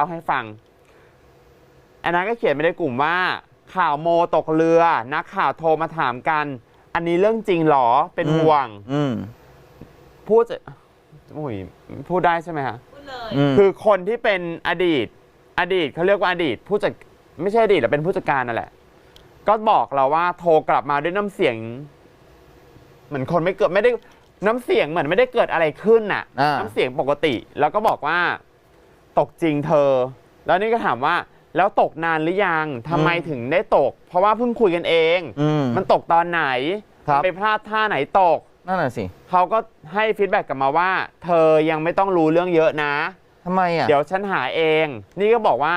เอาให้ฟังอันนั้นก็เขียนไปในกลุ่มว่า ข่าวโมตกเรือนักข่าวโทรมาถามกัน อันนี้เรื่องจริงเหรอเป็นห่วงอืมพูดจะโอ้ยพูดได้ใช่ไหมฮะพูดเลยอืมคือคนที่เป็นอดีต อดีตเขาเรียกว่าอดีต ผู้จัดไม่ใช่อดีตแต่เป็นผู้จัดการนั่นแหละ ก็บอกเราว่าโทรกลับมาด้วยน้ำเสียง เหมือนคนไม่เกิดไม่ได้น้ำเสียงเหมือนไม่ได้เกิดอะไรขึ้นน่ะอ่าน้ำเสียงปกติ แล้วก็บอกว่า ตกจริงเธอ แล้วนี่ก็ถามว่าแล้วตกนานหรือยังทำไมถึงได้ตก เพราะว่าเพิ่งคุยกันเอง อืม มันตกตอนไหนครับไปพลาดท่าไหนตก นั่นน่ะสิเขาก็ให้ฟีดแบ็กกลับมาว่า เธอยังไม่ต้องรู้เรื่องเยอะนะ ทำไมอะ เดี๋ยวฉันหาเอง นี่ก็บอกว่า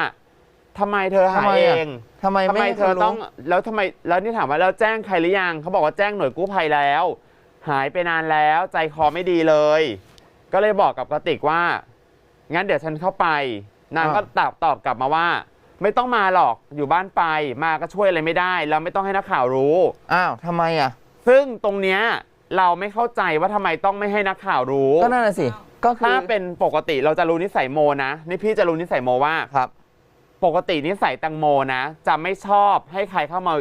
ทำไมเธอหาทำไมเออะงทำไมทำไมให้เธอขารู้ต้องแล้วทำไมแล้วนี่ถามว่าแล้วแจ้งใครหรือยังเขาบอกว่าแจ้งหน่วยกู้ภัยแล้ว หายไปนานแล้วใจคอไม่ดีเลย ก็เลยบอกกับกติกว่า งั้นเดี๋ยวฉันเข้าไป นางก็ตอบตอบกลับมาว่า ไม่ต้องมาหรอกอยู่บ้านไปมาก็ช่วยอะไรไม่ได้แล้วไม่ต้องให้นักข่าวรู้ อ้าวทำไมอะ ซึ่งตรงเนี้ยเราไม่เข้าใจว่าทำไมต้องไม่ให้นักข่าวรู้ ก็นั่นน่ะสิ ก็คือถ้าเป็นปกติเราจะรู้นิสัยโมนะนี่พี่จะรู้นิสัยโมว่า ครับ ปกตินิสัยแตังโมนะ จะไม่ชอบให้ใครเข้ามา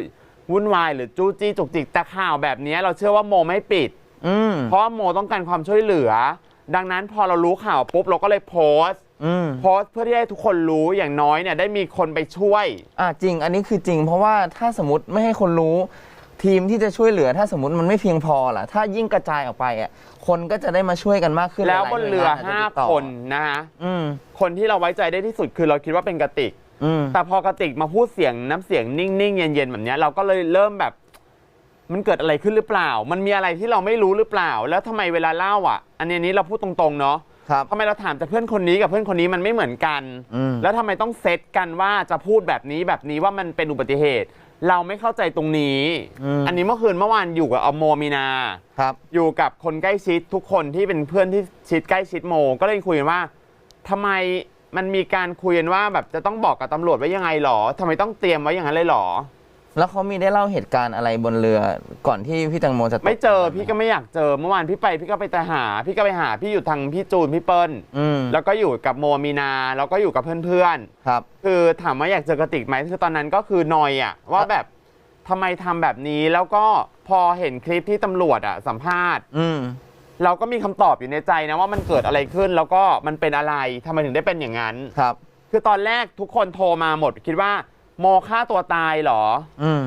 วุ่นวายหรือจู้จี้จุกจิกแต่ข่าวแบบนี้เราเชื่อว่าโมไม่ปิด อืมเพราะว่าโมต้องการความช่วยเหลือ ดังนั้นพอเรารู้ข่าวปุ๊บเราก็เลยโพสต์อืมโพสต์เพื่อที่ให้ทุกคนรู้อย่างน้อยเนี่ยได้มีคนไปช่วย อะจริง อันนี้คือจริง เพราะว่าถ้าสมมติไม่ให้คนรู้ ทีมที่จะช่วยเหลือถ้าสมมติมันไม่เพียงพอล่ะ ถ้ายิ่งกระจายออกไปอะคนก็จะได้มาช่วยกันมากขึ้นแล้วหายๆบนเรือน่วยงจจะห้าติดต่อคนนะฮะอืมคนที่เราไว้ใจได้ที่สุดคือเราคิดว่าเป็นกระติก อืมแต่พอกระติกมาพูดเสียงน้ำเสียงนิ่งๆ เย็นๆ แบบเนี้ยเราก็เลยเริ่มแบบ มันเกิดอะไรขึ้นหรือเปล่า มันมีอะไรที่เราไม่รู้หรือเปล่า แล้วทำไมเวลาเล่าอะ อันนี้อันนี้เราพูดตรงๆเนาะครับ ทำไมเราถามจากเพื่อนคนนี้กับเพื่อนคนนี้มันไม่เหมือนกัน อืม แล้วทำไมต้องเซตกันว่าจะพูดแบบนี้แบบนี้ว่ามันเป็นอุบัติเหตุ เราไม่เข้าใจตรงนี้อืมอันนี้เมื่อคืนเมื่อวานอยู่กับอโมมีนา ครับ อยู่กับคนใกล้ชิดทุกคนที่เป็นเพื่อนที่ชิดใกล้ชิดโม ก็เลยคุยกันว่าทำไมมันมีการคุยกันว่าแบบจะต้องบอกกับตำรวจไว้ยังไงหรอทำไมต้องเตรียมไว้อย่างนั้นเลยหรอ แล้วเขามีได้เล่าเหตุการณ์อะไรบนเรือก่อนที่พี่แตงโมจะตกไม่เจอพี่ก็ไม่อยากเจอเมื่อวานพี่ไปพี่ก็ไปแต่หา พี่ก็ไปหาพี่อยู่ทางพี่จูนพี่เปิ้ลอืมแล้วก็อยู่กับโมมีนาแล้วก็อยู่กับเพื่อนครับ ๆคือถามว่าอยากเจอกระติกไหมคือตอนนั้นก็คือนอยอะว่าแบบทำไมทำแบบนี้แล้วก็พอเห็นคลิปที่ตำรวจอะสัมภาษณ์ อืม เราก็มีคำตอบอยู่ในใจนะว่ามันเกิดอะไรขึ้น แล้วก็มันเป็นอะไรทำไมถึงได้เป็นอย่างนั้น ครับ คือตอนแรกทุกคนโทรมาหมดคิดว่า โมฆ่าตัวตายเหรอ อืม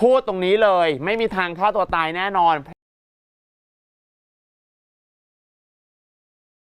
พูดตรงนี้เลย ไม่มีทางฆ่าตัวตายแน่นอน